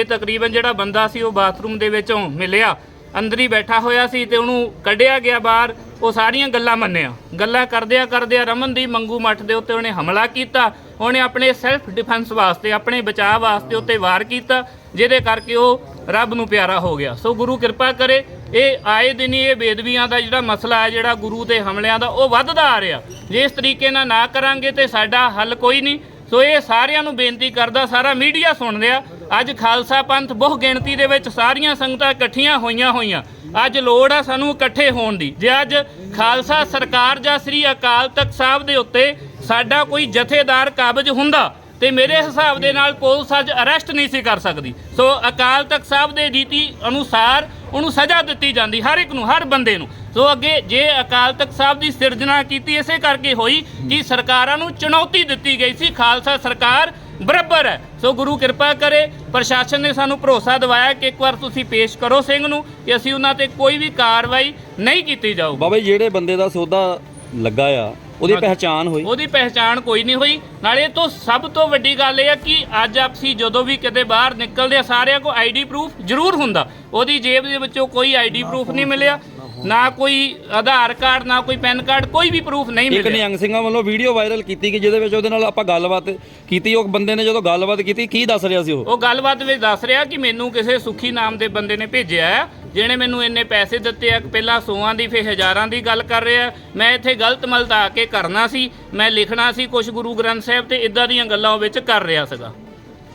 ਇਹ ਤਕਰੀਬਨ ਜਿਹੜਾ ਬੰਦਾ ਸੀ ਉਹ ਬਾਥਰੂਮ ਦੇ ਵਿੱਚੋਂ ਮਿਲਿਆ, ਅੰਦਰ ਹੀ ਬੈਠਾ ਹੋਇਆ ਸੀ ਤੇ ਉਹਨੂੰ ਕੱਢਿਆ ਗਿਆ ਬਾਹਰ, ਉਹ ਸਾਰੀਆਂ ਗੱਲਾਂ ਮੰਨਿਆ। ਗੱਲਾਂ ਕਰਦਿਆਂ ਕਰਦਿਆਂ ਰਮਨ ਦੀ ਮੰਗੂ ਮੱਠ ਦੇ ਉੱਤੇ ਉਹਨੇ ਹਮਲਾ ਕੀਤਾ, ਉਹਨੇ ਆਪਣੇ ਸੈਲਫ ਡਿਫੈਂਸ ਵਾਸਤੇ, ਆਪਣੇ ਬਚਾਅ ਵਾਸਤੇ ਉੱਤੇ ਵਾਰ ਕੀਤਾ, ਜਿਹਦੇ ਕਰਕੇ ਉਹ ਰੱਬ ਨੂੰ ਪਿਆਰਾ ਹੋ ਗਿਆ। ਸੋ ਗੁਰੂ ਕਿਰਪਾ ਕਰੇ, ਇਹ ਆਏ ਦਿਨ ਹੀ ਇਹ ਬੇਦਵੀਆਂ ਦਾ ਜਿਹੜਾ ਮਸਲਾ ਹੈ, ਜਿਹੜਾ ਗੁਰੂ ਤੇ ਹਮਲਿਆਂ ਦਾ, ਉਹ ਵੱਧਦਾ ਆ ਰਿਹਾ। ਜੇ ਇਸ ਤਰੀਕੇ ਨਾਲ ਨਾ ਕਰਾਂਗੇ ਤੇ ਸਾਡਾ ਹੱਲ ਕੋਈ ਨਹੀਂ। ਸੋ ਇਹ ਸਾਰਿਆਂ ਨੂੰ ਬੇਨਤੀ ਕਰਦਾ, ਸਾਰਾ ਮੀਡੀਆ ਸੁਣ ਰਿਹਾ ਅੱਜ ਖਾਲਸਾ ਪੰਥ ਬਹੁ ਗਿਣਤੀ ਦੇ ਵਿੱਚ ਸਾਰੀਆਂ ਸੰਗਤਾਂ ਇਕੱਠੀਆਂ ਹੋਈਆਂ ਹੋਈਆਂ। ਅੱਜ ਲੋੜ ਆ ਸਾਨੂੰ ਇਕੱਠੇ ਹੋਣ ਦੀ। ਜੇ ਅੱਜ ਖਾਲਸਾ ਸਰਕਾਰ ਜਾਂ ਸ੍ਰੀ ਅਕਾਲ ਤਖਤ ਸਾਹਿਬ ਦੇ ਉੱਤੇ ਸਾਡਾ ਕੋਈ ਜਥੇਦਾਰ ਕਾਬਜ ਹੁੰਦਾ, ਤੇ ਮੇਰੇ ਹਿਸਾਬ ਦੇ ਨਾਲ ਪੁਲਿਸ ਅੱਜ ਅਰੈਸਟ ਨਹੀਂ ਸੀ ਕਰ ਸਕਦੀ। ਸੋ ਅਕਾਲ ਤਖਤ ਸਾਹਿਬ ਦੇ ਰੀਤੀ ਅਨੁਸਾਰ ਉਹਨੂੰ ਸਜ਼ਾ ਦਿੱਤੀ ਜਾਂਦੀ ਹਰ ਇੱਕ ਨੂੰ, ਹਰ ਬੰਦੇ ਨੂੰ। ਸੋ ਅੱਗੇ ਜੇ ਅਕਾਲ ਤਖਤ ਸਾਹਿਬ ਦੀ ਸਿਰਜਣਾ ਕੀਤੀ ਇਸੇ ਕਰਕੇ ਹੋਈ ਕਿ ਸਰਕਾਰਾਂ ਨੂੰ ਚੁਣੌਤੀ ਦਿੱਤੀ ਗਈ ਸੀ। ਖਾਲਸਾ ਸਰਕਾਰ ਬਰਾਬਰ ਹੈ। ਸੋ ਗੁਰੂ ਕਿਰਪਾ ਕਰੇ ਪ੍ਰਸ਼ਾਸਨ ਨੇ ਸਾਨੂੰ ਭਰੋਸਾ ਦਿਵਾਇਆ ਕਿ ਇੱਕ ਵਾਰ ਤੁਸੀਂ ਪੇਸ਼ ਕਰੋ ਸਿੰਘ ਨੂੰ ਕਿ ਅਸੀਂ ਉਹਨਾਂ ਤੇ ਕੋਈ ਵੀ ਕਾਰਵਾਈ ਨਹੀਂ ਕੀਤੀ ਜਾਊਗੀ। ਬਾਬਾ ਜੀ ਜਿਹੜੇ ਬੰਦੇ ਦਾ ਸੌਦਾ ਲੱਗਾ ਆ ਉਹਦੀ ਪਹਿਚਾਣ ਹੋਈ? ਉਹਦੀ ਪਹਿਚਾਣ ਕੋਈ ਨਹੀਂ ਹੋਈ। ਨਾਲੇ ਇਹ ਤੋਂ ਸਭ ਤੋਂ ਵੱਡੀ ਗੱਲ ਇਹ ਹੈ ਕਿ ਅੱਜ ਆਪਸੀ ਜਦੋਂ ਵੀ ਕਿਤੇ ਬਾਹਰ ਨਿਕਲਦੇ ਆ ਸਾਰਿਆਂ ਕੋ ਆਈਡੀ ਪ੍ਰੂਫ ਜ਼ਰੂਰ ਹੁੰਦਾ। ਉਹਦੀ ਜੇਬ ਦੇ ਵਿੱਚੋਂ ਕੋਈ ਆਈਡੀ ਪ੍ਰੂਫ ਨਹੀਂ ਮਿਲਿਆ। ਨਾ ਕੋਈ ਆਧਾਰ ਕਾਰਡ ਨਾ ਕੋਈ ਪੈਨ ਕਾਰਡ ਕੋਈ ਵੀ ਪ੍ਰੂਫ ਨਹੀਂ ਇੱਕ ਮਿਲਿਆ। ਨਿਹੰਗ ਸਿੰਘਾਂ ਵੱਲੋਂ ਵੀਡੀਓ ਵਾਇਰਲ ਕੀਤੀ ਕਿ ਜਿਹਦੇ ਵਿੱਚ ਉਹਦੇ ਨਾਲ ਆਪਾਂ ਗੱਲਬਾਤ ਕੀਤੀ ਉਹ ਬੰਦੇ ਨੇ ਜਦੋਂ ਗੱਲਬਾਤ ਕੀਤੀ ਕੀ ਦੱਸ ਰਿਹਾ ਸੀ ਉਹ? ਉਹ ਗੱਲਬਾਤ ਵਿੱਚ ਦੱਸ ਰਿਹਾ ਕਿ ਮੈਨੂੰ ਕਿਸੇ ਸੁਖੀ ਨਾਮ ਦੇ ਬੰਦੇ ਨੇ ਭੇਜਿਆ ਹੈ ਜਿਹਨੇ ਮੈਨੂੰ ਇੰਨੇ ਪੈਸੇ ਦਿੱਤੇ ਆ ਪਹਿਲਾਂ ਸੌਆਂ ਦੀ ਫਿਰ ਹਜ਼ਾਰਾਂ ਦੀ ਗੱਲ ਕਰ ਰਿਹਾ ਮੈਂ ਇੱਥੇ ਗਲਤ ਮਲਤ ਆ ਕੇ ਕਰਨਾ ਸੀ ਮੈਂ ਲਿਖਣਾ ਸੀ ਕੁਝ ਗੁਰੂ ਗ੍ਰੰਥ ਸਾਹਿਬ ਤੇ ਇਦਾਂ ਦੀਆਂ ਗੱਲਾਂ ਉਹ ਵਿੱਚ ਕਰ ਰਿਹਾ ਸੀਗਾ।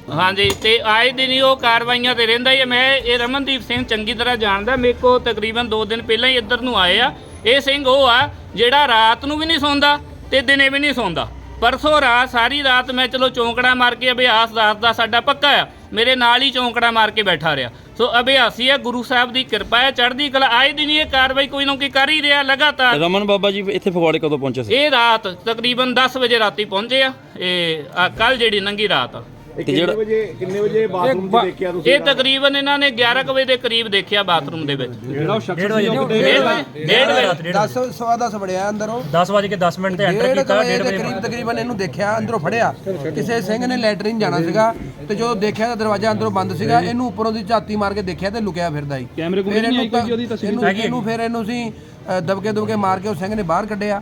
ਹਾਂਜੀ ਤੇ ਆਏ ਦਿਨ ਹੀ ਉਹ ਕਾਰਵਾਈਆਂ ਤੇ ਰਹਿੰਦਾ ਹੀ ਹੈ। ਮੈਂ ਇਹ ਰਮਨਦੀਪ ਸਿੰਘ ਚੰਗੀ ਤਰ੍ਹਾਂ ਜਾਣਦਾ ਮੇਰੇ ਕੋ ਤਕਰੀਬਨ 2 ਦਿਨ ਪਹਿਲਾਂ ਹੀ ਇੱਧਰ ਨੂੰ ਆਏ ਆ। ਇਹ ਸਿੰਘ ਉਹ ਆ ਜਿਹੜਾ ਰਾਤ ਨੂੰ ਵੀ ਨਹੀਂ ਸੌਂਦਾ ਤੇ ਦਿਨੇ ਵੀ ਨਹੀਂ ਸੌਂਦਾ। ਪਰਸੋਂ ਰਾਤ ਸਾਰੀ ਰਾਤ ਮੈਂ ਚਲੋ ਚੌਂਕੜਾ ਮਾਰ ਕੇ ਅਭਿਆਸ ਦਾਸ ਦਾ ਸਾਡਾ ਪੱਕਾ ਆ। ਮੇਰੇ ਨਾਲ ਹੀ ਚੌਂਕੜਾ ਮਾਰ ਕੇ ਬੈਠਾ ਰਿਹਾ। ਸੋ ਅਭਿਆਸੀ ਹੈ ਗੁਰੂ ਸਾਹਿਬ ਦੀ ਕਿਰਪਾ ਹੈ ਚੜ੍ਹਦੀ ਕਲਾ। ਆਏ ਦਿਨ ਹੀ ਇਹ ਕਾਰਵਾਈ ਕੋਈ ਨਾ ਕੋਈ ਕਰ ਹੀ ਰਿਹਾ ਲਗਾਤਾਰ। ਰਮਨ ਬਾਬਾ ਜੀ ਇੱਥੇ ਫਗਵਾੜੇ ਕਦੋਂ ਪਹੁੰਚੇ ਸੀ? ਇਹ ਰਾਤ ਤਕਰੀਬਨ 10 ਵਜੇ ਰਾਤੀ ਪਹੁੰਚੇ ਆ। ਇਹ ਕੱਲ ਜਿਹੜੀ ਲੰਗੀ ਰਾਤ। ਆ ਤੇ ਜਿਹੜਾ ਵਜੇ ਕਿੰਨੇ ਵਜੇ ਬਾਥਰੂਮ 'ਚ ਦੇਖਿਆ ਤੁਸੀਂ ਇਹ ਤਕਰੀਬਨ ਇਹਨਾਂ ਨੇ 11 ਕੁ ਵਜੇ ਦੇ ਕਰੀਬ ਦੇਖਿਆ ਬਾਥਰੂਮ ਦੇ ਵਿੱਚ। ਜਿਹੜਾ ਉਹ ਸ਼ਖਸ ਸੀ ਉਹ ਡੇਢ ਵਜੇ ਡੇਢ ਵਜੇ 10 ਸਵਾ 10 ਵੜਿਆ ਅੰਦਰੋਂ। 10 ਵਜੇ ਕੇ 10 ਮਿੰਟ ਤੇ ਐਂਟਰ ਡੇਢ ਕੀਤਾ ਵਜੇ 1:30 ਦੇ ਵਜੇ ਕਰੀਬ ਤਕਰੀਬਨ ਇਹਨੂੰ ਦੇਖਿਆ ਅੰਦਰੋਂ ਫੜਿਆ। ਕਿਸੇ ਸਿੰਘ ਨੇ ਲੈਟਰਿਨ ਜਾਣਾ ਸੀਗਾ ਤੇ ਜਦੋਂ ਦੇਖਿਆ ਤਾਂ ਦਰਵਾਜ਼ਾ ਅੰਦਰੋਂ ਬੰਦ ਸੀਗਾ ਇਹਨੂੰ ਉੱਪਰੋਂ ਦੀ ਝਾਤੀ ਮਾਰ ਕੇ ਦੇਖਿਆ ਤੇ ਲੁਕਿਆ ਫਿਰਦਾ ਹੀ ਕੈਮਰੇ ਕੋਲ ਨਹੀਂ ਆਈ ਕੋਈ ਉਹਦੀ ਤਸਵੀਰ? ਇਹਨੂੰ ਫਿਰ ਇਹਨੂੰ ਸੀ ਦਬਕੇ ਦਬਕੇ ਮਾਰ ਕੇ ਉਹ ਸਿੰਘ ਨੇ ਬਾਹਰ ਕੱਢਿਆ।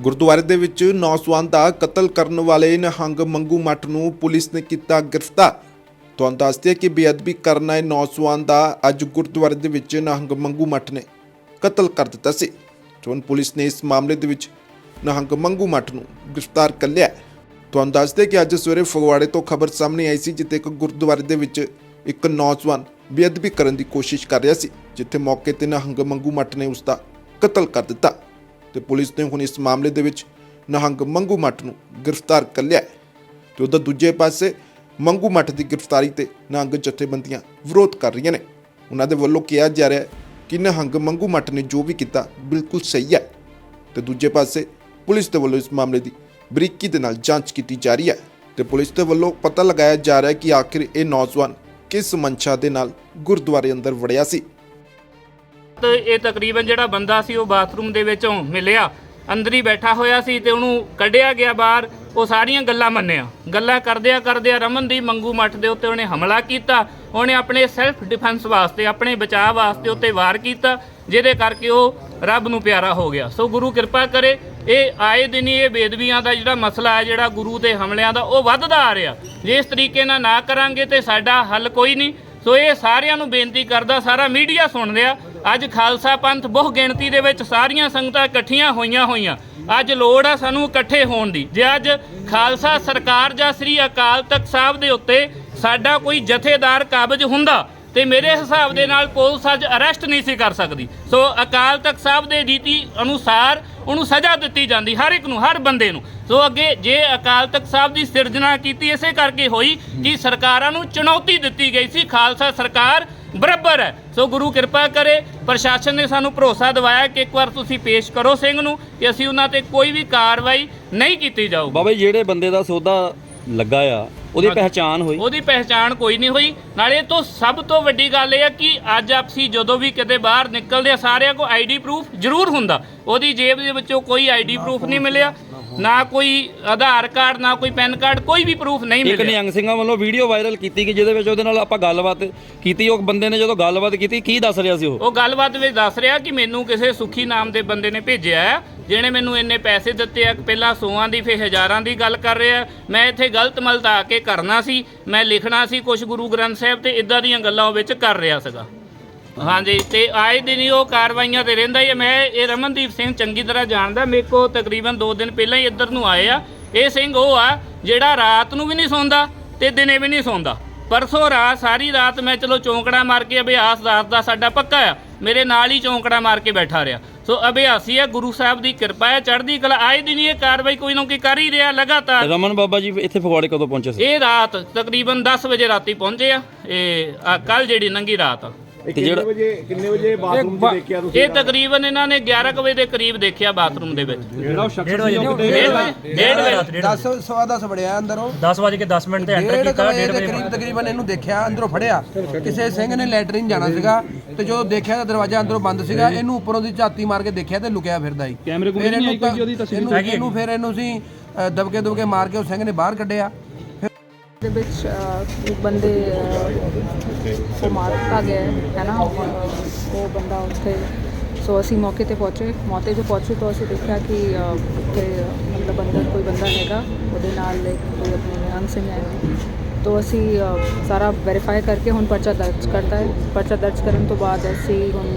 ਗੁਰਦੁਆਰੇ ਦੇ ਵਿੱਚ ਨੌਜਵਾਨ ਦਾ ਕਤਲ ਕਰਨ ਵਾਲੇ ਨਿਹੰਗ ਮੰਗੂ ਮੱਠ ਨੂੰ ਪੁਲਿਸ ਨੇ ਕੀਤਾ ਗ੍ਰਿਫਤਾਰ। ਤੁਹਾਨੂੰ ਦੱਸਦੇ ਕਿ ਬੇਅਦਬੀ ਕਰਨ ਆਏ ਨੌਜਵਾਨ ਦਾ ਅੱਜ ਗੁਰਦੁਆਰੇ ਦੇ ਵਿੱਚ ਨਿਹੰਗ ਮੰਗੂ ਮੱਠ ਨੇ ਕਤਲ ਕਰ ਦਿੱਤਾ ਸੀ। ਚੋਣ ਪੁਲਿਸ ਨੇ ਇਸ ਮਾਮਲੇ ਦੇ ਵਿੱਚ ਨਿਹੰਗ ਮੰਗੂ ਮੱਠ ਨੂੰ ਗ੍ਰਿਫਤਾਰ ਕਰ ਲਿਆ ਤੁਹਾਨੂੰ ਦੱਸਦੇ ਕਿ ਅੱਜ ਸਵੇਰੇ ਫਗਵਾੜੇ ਤੋਂ ਖਬਰ ਸਾਹਮਣੇ ਆਈ ਸੀ, ਜਿੱਥੇ ਇੱਕ ਗੁਰਦੁਆਰੇ ਦੇ ਵਿੱਚ ਇੱਕ ਨੌਜਵਾਨ ਬੇਅਦਬੀ ਕਰਨ ਦੀ ਕੋਸ਼ਿਸ਼ ਕਰ ਰਿਹਾ ਸੀ, ਜਿੱਥੇ ਮੌਕੇ ਤੇ ਨਿਹੰਗ ਮੰਗੂ ਮੱਠ ਨੇ ਉਸ ਦਾ ਕਤਲ ਕਰ ਦਿੱਤਾ। ਤੇ ਪੁਲਿਸ ਨੇ ਹੁਣ ਇਸ ਮਾਮਲੇ ਦੇ ਵਿੱਚ ਨਹੰਗ ਮੰਗੂ ਮੱਠ ਨੂੰ ਗ੍ਰਿਫਤਾਰ ਕਰ ਲਿਆ ਹੈ ਤੇ ਉਧਰ ਦੂਜੇ ਪਾਸੇ ਮੰਗੂ ਮੱਠ ਦੀ ਗ੍ਰਿਫਤਾਰੀ ਤੇ ਨਿਹੰਗ ਜਥੇਬੰਦੀਆਂ ਵਿਰੋਧ ਕਰ ਰਹੀਆਂ ਨੇ। ਉਹਨਾਂ ਦੇ ਵੱਲੋਂ ਕਿਹਾ ਜਾ ਰਿਹਾ ਹੈ ਕਿ ਨਿਹੰਗ ਮੰਗੂ ਮੱਠ ਨੇ ਜੋ ਵੀ ਕੀਤਾ ਬਿਲਕੁਲ ਸਹੀ ਹੈ ਤੇ ਦੂਜੇ ਪਾਸੇ ਪੁਲਿਸ ਦੇ ਵੱਲੋਂ ਇਸ ਮਾਮਲੇ ਦੀ ਬਰੀਕੀ ਦੇ ਨਾਲ ਜਾਂਚ ਕੀਤੀ ਜਾ ਰਹੀ ਹੈ ਤੇ ਪੁਲਿਸ ਦੇ ਵੱਲੋਂ ਪਤਾ ਲਗਾਇਆ ਜਾ ਰਿਹਾ ਹੈ ਕਿ ਆਖਿਰ ਇਹ ਨੌਜਵਾਨ ਕਿਸ ਮਨਸ਼ਾ ਦੇ ਨਾਲ ਗੁਰਦੁਆਰੇ ਅੰਦਰ ਵੜਿਆ ਸੀ। ਤੇ ਇਹ ਤਕਰੀਬਨ ਜਿਹੜਾ ਬੰਦਾ ਸੀ ਉਹ ਬਾਥਰੂਮ ਦੇ ਵਿੱਚੋਂ ਮਿਲਿਆ, ਅੰਦਰ ਹੀ ਬੈਠਾ ਹੋਇਆ ਸੀ ਤੇ ਉਹਨੂੰ ਕੱਢਿਆ ਗਿਆ ਬਾਹਰ, ਉਹ ਸਾਰੀਆਂ ਗੱਲਾਂ ਮੰਨਿਆ। ਗੱਲਾਂ ਕਰਦਿਆਂ ਕਰਦਿਆਂ ਰਮਨ ਦੀ ਮੰਗੂ ਮੱਠ ਦੇ ਉੱਤੇ ਉਹਨੇ ਹਮਲਾ ਕੀਤਾ, ਉਹਨੇ ਆਪਣੇ ਸੈਲਫ ਡਿਫੈਂਸ ਵਾਸਤੇ, ਆਪਣੇ ਬਚਾਅ ਵਾਸਤੇ ਉੱਤੇ ਵਾਰ ਕੀਤਾ, ਜਿਹਦੇ ਕਰਕੇ ਉਹ ਰੱਬ ਨੂੰ ਪਿਆਰਾ ਹੋ ਗਿਆ। ਸੋ ਗੁਰੂ ਕਿਰਪਾ ਕਰੇ, ਇਹ ਆਏ ਦਿਨ ਹੀ ਇਹ ਬੇਦਬੀਆਂ ਦਾ ਜਿਹੜਾ ਮਸਲਾ ਹੈ, ਜਿਹੜਾ ਗੁਰੂ ਦੇ ਹਮਲਿਆਂ ਦਾ, ਉਹ ਵੱਧਦਾ ਆ ਰਿਹਾ। ਜੇ ਇਸ ਤਰੀਕੇ ਨਾਲ ਨਾ ਕਰਾਂਗੇ ਤੇ ਸਾਡਾ ਹੱਲ ਕੋਈ ਨਹੀਂ। ਸੋ ਇਹ ਸਾਰਿਆਂ ਨੂੰ ਬੇਨਤੀ ਕਰਦਾ, ਸਾਰਾ ਮੀਡੀਆ ਸੁਣ ਰਿਹਾ ਅੱਜ ਖਾਲਸਾ ਪੰਥ ਬਹੁ ਗਿਣਤੀ ਦੇ ਵਿੱਚ ਸਾਰੀਆਂ ਸੰਗਤਾਂ ਇਕੱਠੀਆਂ ਹੋਈਆਂ ਹੋਈਆਂ। ਅੱਜ ਲੋੜ ਆ ਸਾਨੂੰ ਇਕੱਠੇ ਹੋਣ ਦੀ। ਜੇ ਅੱਜ ਖਾਲਸਾ ਸਰਕਾਰ ਜਾਂ ਸ੍ਰੀ ਅਕਾਲ ਤਖਤ ਸਾਹਿਬ ਦੇ ਉੱਤੇ ਸਾਡਾ ਕੋਈ ਜਥੇਦਾਰ ਕਾਬਜ ਹੁੰਦਾ, ਤੇ ਮੇਰੇ ਹਿਸਾਬ ਦੇ ਨਾਲ ਪੁਲਿਸ ਅੱਜ ਅਰੈਸਟ ਨਹੀਂ ਸੀ ਕਰ ਸਕਦੀ। ਸੋ ਅਕਾਲ ਤਖਤ ਸਾਹਿਬ ਦੇ ਰੀਤੀ ਅਨੁਸਾਰ ਉਹਨੂੰ ਸਜ਼ਾ ਦਿੱਤੀ ਜਾਂਦੀ ਹਰ ਇੱਕ ਨੂੰ, ਹਰ ਬੰਦੇ ਨੂੰ। ਸੋ ਅੱਗੇ ਜੇ ਅਕਾਲ ਤਖਤ ਸਾਹਿਬ ਦੀ ਸਿਰਜਣਾ ਕੀਤੀ, ਇਸੇ ਕਰਕੇ ਹੋਈ ਕਿ ਸਰਕਾਰਾਂ ਨੂੰ ਚੁਣੌਤੀ ਦਿੱਤੀ ਗਈ ਸੀ। ਖਾਲਸਾ ਸਰਕਾਰ ਬਰਾਬਰ ਹੈ। ਸੋ ਗੁਰੂ ਕਿਰਪਾ ਕਰੇ ਪ੍ਰਸ਼ਾਸਨ ਨੇ ਸਾਨੂੰ ਭਰੋਸਾ ਦਿਵਾਇਆ ਕਿ ਇੱਕ ਵਾਰ ਤੁਸੀਂ ਪੇਸ਼ ਕਰੋ ਸਿੰਘ ਨੂੰ ਕਿ ਅਸੀਂ ਉਹਨਾਂ ਤੇ ਕੋਈ ਵੀ ਕਾਰਵਾਈ ਨਹੀਂ ਕੀਤੀ ਜਾਊਗੀ। ਬਾਬਾ ਜੀ ਜਿਹੜੇ ਬੰਦੇ ਦਾ ਸੌਦਾ ਲੱਗਾ ਆ ਉਹਦੀ ਪਹਿਚਾਣ ਹੋਈ। ਉਹਦੀ ਪਹਿਚਾਣ ਕੋਈ ਨਹੀਂ ਹੋਈ। ਨਾਲੇ ਤੋਂ ਸਭ ਤੋਂ ਵੱਡੀ ਗੱਲ ਇਹ ਹੈ ਕਿ ਅੱਜ ਆਪਸੀ ਜਦੋਂ ਵੀ ਕਿਤੇ ਬਾਹਰ ਨਿਕਲਦੇ ਆ ਸਾਰਿਆਂ ਕੋ ਆਈਡੀ ਪ੍ਰੂਫ ਜ਼ਰੂਰ ਹੁੰਦਾ। ਉਹਦੀ ਜੇਬ ਦੇ ਵਿੱਚੋਂ ਕੋਈ ਆਈਡੀ ਪ੍ਰੂਫ ਨਹੀਂ ਮਿਲਿਆ। ਨਾ ਕੋਈ ਆਧਾਰ ਕਾਰਡ ਨਾ ਕੋਈ ਪੈਨ ਕਾਰਡ ਕੋਈ ਵੀ ਪ੍ਰੂਫ ਨਹੀਂ ਇੱਕ ਮਿਲਿਆ। ਨਿਹੰਗ ਸਿੰਘਾਂ ਵੱਲੋਂ ਵੀਡੀਓ ਵਾਇਰਲ ਕੀਤੀ ਕਿ ਜਿਹਦੇ ਵਿੱਚ ਉਹਦੇ ਨਾਲ ਆਪਾਂ ਗੱਲਬਾਤ ਕੀਤੀ। ਉਹ ਬੰਦੇ ਨੇ ਜਦੋਂ ਗੱਲਬਾਤ ਕੀਤੀ ਕੀ ਦੱਸ ਰਿਹਾ ਸੀ ਉਹ? ਉਹ ਗੱਲਬਾਤ ਵਿੱਚ ਦੱਸ ਰਿਹਾ ਕਿ ਮੈਨੂੰ ਕਿਸੇ ਸੁਖੀ ਨਾਮ ਦੇ ਬੰਦੇ ਨੇ ਭੇਜਿਆ ਹੈ ਜਿਹਨੇ ਮੈਨੂੰ ਇੰਨੇ ਪੈਸੇ ਦਿੱਤੇ ਆ। ਪਹਿਲਾਂ ਸੌਆਂ ਦੀ ਫਿਰ ਹਜ਼ਾਰਾਂ ਦੀ ਗੱਲ ਕਰ ਰਿਹਾ ਮੈਂ ਇੱਥੇ ਗਲਤ ਮਲਤ ਆ ਕੇ ਕਰਨਾ ਸੀ ਮੈਂ ਲਿਖਣਾ ਸੀ ਕੁਝ ਗੁਰੂ ਗ੍ਰੰਥ ਸਾਹਿਬ ਤੇ ਇਦਾਂ ਦੀਆਂ ਗੱਲਾਂ ਉਹ ਵਿੱਚ ਕਰ ਰਿਹਾ ਸੀਗਾ। ਹਾਂਜੀ ਤੇ ਆਏ ਦਿਨ ਹੀ ਉਹ ਕਾਰਵਾਈਆਂ ਤੇ ਰਹਿੰਦਾ ਹੀ ਹੈ। ਮੈਂ ਇਹ ਰਮਨਦੀਪ ਸਿੰਘ ਚੰਗੀ ਤਰ੍ਹਾਂ ਜਾਣਦਾ ਮੇਰੇ ਕੋ ਤਕਰੀਬਨ 2 ਦਿਨ ਪਹਿਲਾਂ ਹੀ ਇੱਧਰ ਨੂੰ ਆਏ ਆ। ਇਹ ਸਿੰਘ ਉਹ ਆ ਜਿਹੜਾ ਰਾਤ ਨੂੰ ਵੀ ਨਹੀਂ ਸੌਂਦਾ ਤੇ ਦਿਨੇ ਵੀ ਨਹੀਂ ਸੌਂਦਾ। ਪਰਸੋਂ ਰਾਤ ਸਾਰੀ ਰਾਤ ਮੈਂ ਚਲੋ ਚੌਂਕੜਾ ਮਾਰ ਕੇ ਅਭਿਆਸ ਦਾਸ ਦਾ ਸਾਡਾ ਪੱਕਾ ਆ। ਮੇਰੇ ਨਾਲ ਹੀ ਚੌਂਕੜਾ ਮਾਰ ਕੇ ਬੈਠਾ ਰਿਹਾ। ਸੋ ਅਭਿਆਸੀ ਹੈ ਗੁਰੂ ਸਾਹਿਬ ਦੀ ਕਿਰਪਾ ਹੈ ਚੜ੍ਹਦੀ ਕਲਾ। ਆਏ ਦਿਨ ਹੀ ਇਹ ਕਾਰਵਾਈ ਕੋਈ ਨਾ ਕੋਈ ਕਰ ਹੀ ਰਿਹਾ ਲਗਾਤਾਰ। ਰਮਨ ਬਾਬਾ ਜੀ ਇੱਥੇ ਫਗਵਾੜੇ ਕਦੋਂ ਪਹੁੰਚੇ ਸੀ? ਇਹ ਰਾਤ ਤਕਰੀਬਨ 10 ਵਜੇ ਰਾਤੀ ਪਹੁੰਚੇ ਆ। ਇਹ ਕੱਲ ਜਿਹੜੀ ਲੰਗੀ ਰਾਤ ਆ। ਇਹ ਕਿੰਨੇ ਵਜੇ ਕਿੰਨੇ ਵਜੇ ਬਾਥਰੂਮ 'ਚ ਦੇਖਿਆ ਤੁਸੀਂ ਇਹ ਤਕਰੀਬਨ ਇਹਨਾਂ ਨੇ 11 ਕੁ ਵਜੇ ਦੇ ਕਰੀਬ ਦੇਖਿਆ ਬਾਥਰੂਮ ਦੇ ਵਿੱਚ। ਜਿਹੜਾ ਉਹ ਸ਼ਖਸ ਸੀ ਉਹ ਕਿਤੇ ਡੇਢ ਵਜੇ ਡੇਢ ਵਜੇ। 10 ਸਵਾ 10 ਵੜਿਆ ਅੰਦਰੋਂ। 10 ਵਜੇ ਕੇ 10 ਮਿੰਟ ਤੇ ਐਂਟਰ ਡੇਢ ਕੀਤਾ ਵਜੇ ਡੇਢ ਦੇ ਵਜੇ ਕਰੀਬ ਤਕਰੀਬਨ ਇਹਨੂੰ ਦੇਖਿਆ ਅੰਦਰੋਂ ਫੜਿਆ। ਕਿਸੇ ਸਿੰਘ ਨੇ ਲੈਟਰਿਨ ਜਾਣਾ ਸੀਗਾ ਤੇ ਜਦੋਂ ਦੇਖਿਆ ਤਾਂ ਦਰਵਾਜ਼ਾ ਅੰਦਰੋਂ ਬੰਦ ਸੀਗਾ ਇਹਨੂੰ ਉੱਪਰੋਂ ਦੀ ਝਾਤੀ ਮਾਰ ਕੇ ਦੇਖਿਆ ਤੇ ਲੁਕਿਆ ਫਿਰਦਾ ਸੀ। ਕੈਮਰੇ ਕੋਲ ਨਹੀਂ ਆਈ ਕੋਈ ਉਹਦੀ ਤਸਵੀਰ? ਇਹਨੂੰ ਫਿਰ ਇਹਨੂੰ ਅ, ਦਬਕੇ ਦਬਕੇ ਮਾਰ ਕੇ ਉਹ ਸਿੰਘ ਨੇ ਬਾਹਰ ਕੱਢਿਆ। ਦੇ ਵਿੱਚ ਅਹ, ਇੱਕ ਬੰਦੇ ਅਹ, ਉਹ ਮਾਰ ਦਿੱਤਾ ਗਿਆ ਹੈ ਹੈ ਨਾ? ਅਹ, ਉਹ ਬੰਦਾ ਉੱਥੇ ਸੋ ਅਸੀਂ ਮੌਕੇ ਤੇ ਪਹੁੰਚੇ। ਮੌਕੇ ਤੇ ਪਹੁੰਚੇ ਤਾਂ ਅਸੀਂ ਦੇਖਿਆ ਕਿ ਉੱਥੇ ਮਤਲਬ ਅੰਦਰ ਕੋਈ ਬੰਦਾ ਹੈਗਾ। ਉਹਦੇ ਨਾਲ ਇੱਕ ਕੋਈ ਆਪਣੇ ਨਿਹੰਗ ਸਿੰਘ ਹੈ ਤੋ ਅਸੀਂ ਸਾਰਾ ਵੈਰੀਫਾਈ ਕਰਕੇ ਹੁਣ ਪਰਚਾ ਦਰਜ ਕਰਤਾ ਹੈ। ਪਰਚਾ ਦਰਜ ਕਰਨ ਤੋਂ ਬਾਅਦ ਅਸੀਂ ਹੁਣ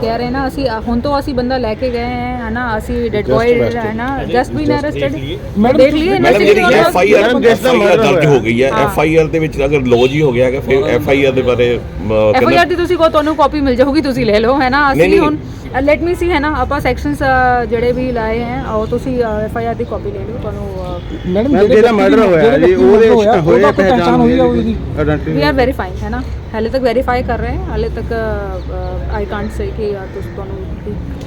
ਕਹਿ ਰਹੇ ਨਾ ਅਸੀਂ ਹੁਣ ਤੋਂ ਅਸੀਂ ਬੰਦਾ ਲੈ ਕੇ ਗਏ ਹੈ ਹੈ ਨਾ ਅਸੀਂ ਡੈਡ ਬॉय ਹੈ ਨਾ ਜਸਟ ਬੀਨ ਅਰੈਸਟਡ ਦੇਖ ਲਈ ਮੈਡਮ ਜਿਹੜੀ ਐਫ ਆਈ ਆਰ ਦਰਜ ਹੋ ਗਈ ਹੈ ਐਫ ਆਈ ਆਰ ਦੇ ਵਿੱਚ ਅਗਰ ਲੌਜ ਹੀ ਹੋ ਗਿਆ ਹੈਗਾ ਫਿਰ ਐਫ ਆਈ ਆਰ ਦੇ ਬਾਰੇ ਐਫ ਆਈ ਕਹਿੰਦਾ ਆਰ ਦੀ ਤੁਸੀਂ ਕੋ ਤੁਹਾਨੂੰ ਕਾਪੀ ਮਿਲ ਜਾਊਗੀ ਤੁਸੀਂ ਲੈ ਲਓ ਹੈ ਨਾ ਅਸੀਂ। ਹੁਣ ਲੈਟ ਮੀ ਸੀ ਹੈ ਨਾ? ਆਪਾਂ ਸੈਕਸ਼ਨਸ ਜਿਹੜੇ ਵੀ ਲਾਏ ਹੈ ਉਹ ਤੁਸੀਂ ਐਫ ਆਈ ਆਰ ਦੀ ਕਾਪੀ ਲੈ ਲਓ ਤੁਹਾਨੂੰ ਮੈਡਮ ਜਿਹੜਾ ਮਰਡਰ ਹੋਇਆ ਜੀ ਉਹਦੇ ਹੋਇਆ ਪਹਿਚਾਨ ਹੋਈ ਹੈ ਉਹਦੀ। ਵੀ ਆਰ ਵੈਰੀਫਾਈਂਗ ਹੈ ਨਾ? ਹਾਲੇ ਤੱਕ ਵੈਰੀਫਾਈ ਕਰ ਰਹੇ ਹਾਂ ਹਾਲੇ ਤੱਕ ਆਈ ਕਾਂਟ ਸੇ ਕਿ ਤੁਸੀਂ ਤੁਹਾਨੂੰ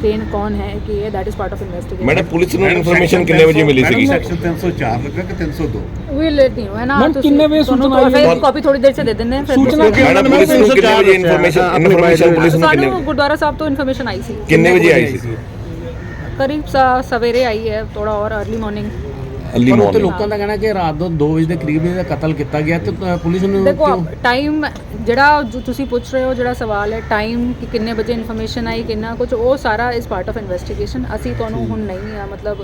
ਕੇਨ ਕੌਣ ਹੈ ਕਿ ਇਹ that is part of investigation madam police ਨੂੰ ਇਨਫੋਰਮੇਸ਼ਨ ਕਿੰਨੇ ਵਜੇ ਮਿਲੀ ਸੀਗੀ ਸੈਕਸ਼ਨ 304 ਲੱਗਾ ਕਿ 302 ਵੀ ਲੈਟ ਯੂ ਹੈ ਨਾ ਤੁਸੀਂ- ਕਿੰਨੇ ਵਜੇ ਤੁਹਾਨੂੰ ਸੂਚਨਾ ਆਈ ਹੈ? ਫਿਰ ਕਾਪੀ ਥੋੜੀ ਦੇਰ ਚ ਦੇ ਦਿੰਦੇ ਹਾਂ ਫਿਰ ਸੂਚਨਾ ਤੁਸੀਂ- ਮੈਡਮ ਪੁਲਿਸ ਨੂੰ ਕਿੰਨੇ ਵਜੇ ਇਨਫੋਰਮੇਸ਼ਨ ਇਨਫੋਰਮੇਸ਼ਨ ਪੁਲਿਸ ਨੂੰ ਕਿੰਨੇ ਸਾਨੂੰ ਗੁਰਦੁਆਰਾ ਸਾਹਿਬ ਤੋਂ ਇਨਫੋਰਮੇਸ਼ਨ ਆਈ ਸੀ ਕਿੰਨੇ ਵਜੇ ਆਈ ਸੀ ਕਰੀਬ ਸ- ਸਵੇਰੇ ਆਈ ਹੈ ਥੋੜਾ ਔਰ अर्ਲੀ ਮਾਰਨਿੰਗ ਅਰਲੀ ਉੱਥੇ ਮਾਰਨਿੰਗ ਲੋਕਾਂ ਦਾ ਕਹਿਣਾ ਕਿ ਰਾਤ ਨੂੰ 2 ਵਜੇ ਦੇ ਕਰੀਬ ਇਹਦਾ ਕਤਲ ਕੀਤਾ ਗਿਆ ਤੇ ਪੁਲਿਸ ਨੂੰ ਦੇਖੋ ਟਾਈਮ ਜਿਹੜਾ ਜੋ ਤੁਸੀਂ ਪੁੱਛ ਰਹੇ ਹੋ ਜਿਹੜਾ ਸਵਾਲ ਹੈ ਟਾਈਮ ਕਿ ਕਿੰਨੇ ਵਜੇ ਇਨਫੋਰਮੇਸ਼ਨ ਆਈ ਕਿੰਨਾ ਕੁਝ ਉਹ ਸਾਰਾ ਇਸ ਪਾਰਟ ਆਫ ਇਨਵੈਸਟੀਗੇਸ਼ਨ ਅਸੀਂ ਤੁਹਾਨੂੰ ਹੁਣ ਨਹੀਂ ਆ ਮਤਲਬ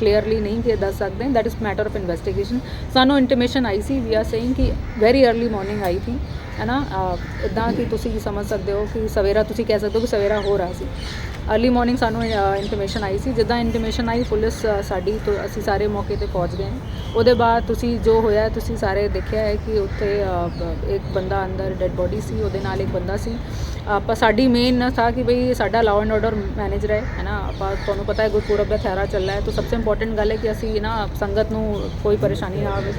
ਕਲੀਅਰਲੀ ਨਹੀਂ ਕਿ ਦੱਸ ਸਕਦੇ। That is matter of investigation ਸਾਨੂੰ ਇੰਟੀਮੇਸ਼ਨ ਆਈ ਸੀ ਵੀ ਆਰ ਸੇਇੰਗ ਕਿ ਵੈਰੀ अर्ਲੀ ਮਾਰਨਿੰਗ ਆਈ ਥੀ। ਹੈ ਨਾ ਇਦਾਂ ਕਿ ਤੁਸੀਂ ਸਮਝ ਸਕਦੇ ਹੋ ਕਿ ਸਵੇਰਾ ਤੁਸੀਂ ਕਹਿ ਸਕਦੇ ਹੋ ਕਿ ਸਵੇਰਾ ਹੋ ਰਿਹਾ ਸੀ। अर्ਲੀ ਮਾਰਨਿੰਗ ਸਾਨੂੰ ਇਨਫੋਰਮੇਸ਼ਨ ਆਈ ਸੀ। ਜਿੱਦਾਂ ਇੰਟੀਮੇਸ਼ਨ ਆਈ, ਪੁਲਿਸ ਸਾਡੀ ਤੋਂ ਅਸੀਂ ਸਾਰੇ ਮੌਕੇ ਤੇ ਪਹੁੰਚ ਗਏ। ਉਹਦੇ ਬਾਅਦ ਤੁਸੀਂ ਜੋ ਹੋਇਆ, ਤੁਸੀਂ ਸਾਰੇ ਦੇਖਿਆ ਹੈ ਕਿ ਉੱਥੇ ਇੱਕ ਬੰਦਾ ਅੰਦਰ ਡੈੱਡ ਬੋਡੀ ਸੀ, ਉਹਦੇ ਨਾਲ ਇੱਕ ਬੰਦਾ ਸੀ। ਆਪਾਂ ਸਾਡੀ ਮੇਨ ਨਾ ਥਾ ਕਿ ਭਈ ਸਾਡਾ ਲਾਅ ਐਂਡ ਆਰਡਰ ਮੈਨੇਜ ਰਹੇ ਹੈ ਨਾ? ਆਪਾਂ ਤੁਹਾਨੂੰ ਪਤਾ ਹੈ ਗੁਰਪੁਰਬ ਦਾ ਥੈਰਾ ਚੱਲ ਰਿਹਾ ਹੈ। ਤਾਂ ਸਭ ਤੋਂ ਇੰਪੋਰਟੈਂਟ ਗੱਲ ਹੈ ਕਿ ਅਸੀਂ ਨਾ ਸੰਗਤ ਨੂੰ ਕੋਈ ਪਰੇਸ਼ਾਨੀ ਨਾ ਆਵੇ।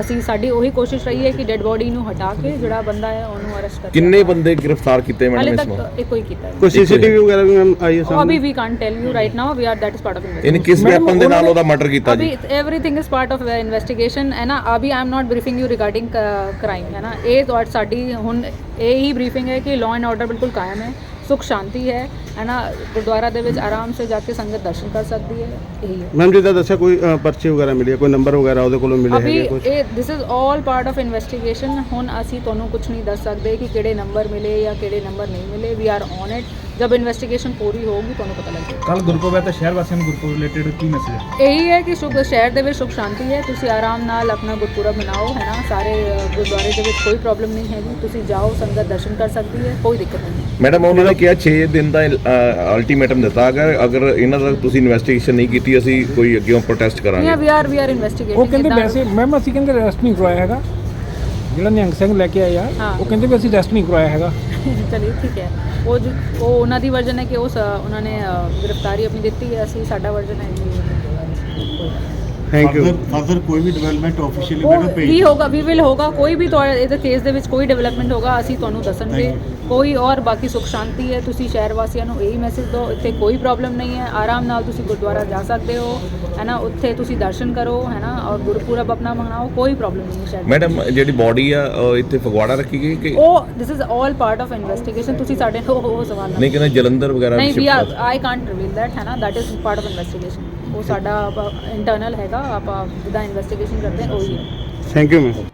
ਅਸੀਂ ਸਾਡੀ ਉਹੀ ਕੋਸ਼ਿਸ਼ ਰਹੀ ਹੈ ਕਿ ਡੈਡ ਬੋਡੀ ਨੂੰ ਹਟਾ ਕੇ ਜਿਹੜਾ ਬੰਦਾ ਹੈ ਉਹਨੂੰ ਅਰੈਸਟ ਕਰ। ਕਿੰਨੇ ਬੰਦੇ ਗ੍ਰਿਫਤਾਰ ਕੀਤੇ ਮੈਡਮ ਇਸ ਵਾਰ? ਇੱਕੋ ਹੀ ਕੀਤਾ ਕੋਈ ਸੀਸੀਟੀਵੀ ਵਗੈਰਾ ਵੀ ਮੈਮ ਆਈ ਹੈ ਸਾਹਮਣੇ ਅਭੀ we can't tell you right now we are that is part of investigation ਇਹਨੇ ਕਿਸ ਵੈਪਨ ਦੇ ਨਾਲ ਉਹਦਾ ਮਰਡਰ ਕੀਤਾ ਜੀ? ਅਭੀ everything is part of investigation ਹੈ ਅਭੀ I not briefing you regarding crime ਹੈ ਨਾ? ਇਹ ਸਾਡੀ ਹੁਣ ਇਹ ਹੀ ਬਰੀਫਿੰਗ ਹੈ ਕਿ ਲਾਅ ਐਂਡ ਆਰਡਰ ਬਿਲਕੁਲ ਕਾਇਮ ਹੈ ਸੁਖ ਸ਼ਾਂਤੀ ਹੈ ਹੈ ਨਾ ਗੁਰਦੁਆਰਾ ਦੇ ਵਿੱਚ ਆਰਾਮ ਸੇ ਜਾ ਕੇ ਸੰਗਤ ਦਰਸ਼ਨ ਕਰ ਸਕਦੀ ਹੈ? ਇਹੀ ਹੈ। ਮੈਮ ਜਿੱਦਾਂ ਦੱਸਿਆ ਕੋਈ ਅ, ਪਰਚੀ ਵਗੈਰਾ ਮਿਲੀ ਹੈ, ਕੋਈ ਨੰਬਰ ਵਗੈਰਾ ਉਹਦੇ ਕੋਲੋਂ ਮਿਲੇ ਅਭੀ ਹੈਗੇ ਕੁਝ ਇਹ this is all part of investigation ਹੁਣ ਅਸੀਂ ਤੁਹਾਨੂੰ ਕੁਝ ਨਹੀਂ ਦੱਸ ਸਕਦੇ ਕਿ ਕਿਹੜੇ ਨੰਬਰ ਮਿਲੇ ਜਾਂ ਕਿਹੜੇ ਨੰਬਰ ਨਹੀਂ ਮਿਲੇ। ਵੀ ਆਰ ਔਨ ਇਟ ਜਦ ਇਨਵੈਸਟੀਗੇਸ਼ਨ ਪੂਰੀ ਹੋਊਗੀ ਤੁਹਾਨੂੰ ਪਤਾ ਲੱਗ ਜਾਏਗਾ। ਕੱਲ ਗੁਰਪੁਰਬ ਹੈ ਤਾਂ ਸ਼ਹਿਰ ਵਾਸੀਆਂ ਨੂੰ ਗੁਰਪੁਰਬ ਰਿਲੇਟਡ ਕੀ ਮੈਸੇਜ ਹੈ? ਇਹੀ ਹੈ ਕਿ ਸੁਖ ਸ਼ਹਿਰ ਦੇ ਵਿੱਚ ਸੁਖ ਸ਼ਾਂਤੀ ਹੈ। ਤੁਸੀਂ ਆਰਾਮ ਨਾਲ ਆਪਣਾ ਗੁਰਪੁਰਬ ਮਨਾਓ ਹੈ ਨਾ ਸਾਰੇ ਅ, ਗੁਰਦੁਆਰੇ ਦੇ ਵਿੱਚ ਕੋਈ ਪ੍ਰੋਬਲਮ ਨਹੀਂ ਹੈਗੀ। ਤੁਸੀਂ ਜਾਓ ਸੰਗਤ ਦਰਸ਼ਨ ਕਰ ਸਕਦੀ ਹੈ। ਕੋਈ ਦਿੱਕਤ ਨਹੀਂ। ਮੈਡਮ ਉਹਨਾਂ ਨੇ ਕਿਹਾ 6 ਦਿਨ ਦਾ ਅਲਟੀਮੇਟਮ ਦਿੱਤਾ। ਅਗਰ ਅਗਰ ਇਹਨਾਂ ਦਾ ਤੁਸੀਂ ਇਨਵੈਸਟੀਗੇਸ਼ਨ ਨਹੀਂ ਕੀਤੀ ਅਸੀਂ ਕੋਈ ਅੱਗੇ ਪ੍ਰੋਟੈਸਟ ਕਰਾਂਗੇ। We are we are investigating ਉਹ ਕਹਿੰਦੇ ਵੈਸੇ ਮੈਮ ਅਸੀਂ ਕਹਿੰਦੇ ਰੈਸਟ ਨਹੀਂ ਕਰਵਾਇਆ ਹੈਗਾ। ਜਿਹੜਾ ਨਿਹੰਗ ਸਿੰਘ ਲੈ ਕੇ ਆਏ ਆ ਹਾਂ। ਉਹ ਕਹਿੰਦੇ ਵੀ ਅਸੀਂ ਰੈਸਟ ਨਹੀਂ ਕਰਵਾਇਆ ਹੈਗਾ। ਚਲਿਏ ਠੀਕ ਹੈ। ਉਹ ਜੋ- ਉਹ ਉਹਨਾਂ ਦੀ ਵਰਜਨ ਹੈ ਕਿ ਉਹ ਸ- ਉਹਨਾਂ ਨੇ ਅ, ਗ੍ਰਿਫਤਾਰੀ ਆਪਣੀ ਦਿੱਤੀ ਹੈ। ਅਸੀਂ ਸਾਡਾ ਵਰਜਨ ਹੈ ਕਿ ਥੈਂਕ ਯੂ ਫਰਦਰ ਕੋਈ ਵੀ ਡਿਵੈਲਪਮੈਂਟ ਆਫੀਸ਼ੀਅਲੀ ਉਹ ਵੀ ਹੋਗਾ ਵੀ ਵਿਲ ਹੋਗਾ ਕੋਈ ਵੀ ਤੁਹਾਡੇ ਇਹਦੇ ਕੇਸ ਦੇ ਵਿੱਚ ਕੋਈ ਡਿਵੈਲਪਮੈਂਟ ਹੋਗਾ ਅਸੀਂ ਤੁਹਾਨੂੰ ਦੱਸਣਗੇ। ਕੋਈ ਔਰ ਬਾਕੀ ਸੁਖ ਸ਼ਾਂਤੀ ਹੈ ਤੁਸੀਂ ਸ਼ਹਿਰ ਵਾਸੀਆਂ ਨੂੰ ਇਹੀ ਮੈਸੇਜ ਦਿਓ ਇੱਥੇ ਕੋਈ ਪ੍ਰੋਬਲਮ ਨਹੀਂ ਹੈ। ਆਰਾਮ ਨਾਲ ਤੁਸੀਂ ਗੁਰਦੁਆਰਾ ਜਾ ਸਕਦੇ ਹੋ ਹੈ ਨਾ ਉੱਥੇ ਤੁਸੀਂ ਦਰਸ਼ਨ ਕਰੋ ਹੈ ਨਾ ਔਰ ਗੁਰਪੁਰਬ ਆਪਣਾ ਮਨਾਓ ਕੋਈ ਪ੍ਰੋਬਲਮ ਨਹੀਂ ਹੈ ਸ਼ਹਿਰ ਵਿੱਚ। ਮੈਡਮ ਜਿਹੜੀ ਬਾਡੀ ਆ ਉਹ ਇੱਥੇ ਫਗਵਾੜਾ ਰੱਖੀ ਗਈ ਕਿ ਉਹ this is all part of investigation ਤੁਸੀਂ ਸਾਡੇ ਨੂੰ ਉਹ ਸਵਾਲ ਨਾ ਨਹੀਂ ਕਹਿੰਦੇ ਜਲੰਧਰ ਵਗੈਰਾ ਨਹੀਂ we I can't reveal that ਹੈ ਨਾ that is part of investigation ਉਹ ਸਾਡਾ ਇੰਟਰਨਲ ਹੈਗਾ ਆਪਾਂ ਜਿਹਦਾ ਇਨਵੈਸਟੀਗੇਸ਼ਨ ਕਰਦੇ ਹਾਂ ਉਹੀ ਹੈ। Thank you ma'am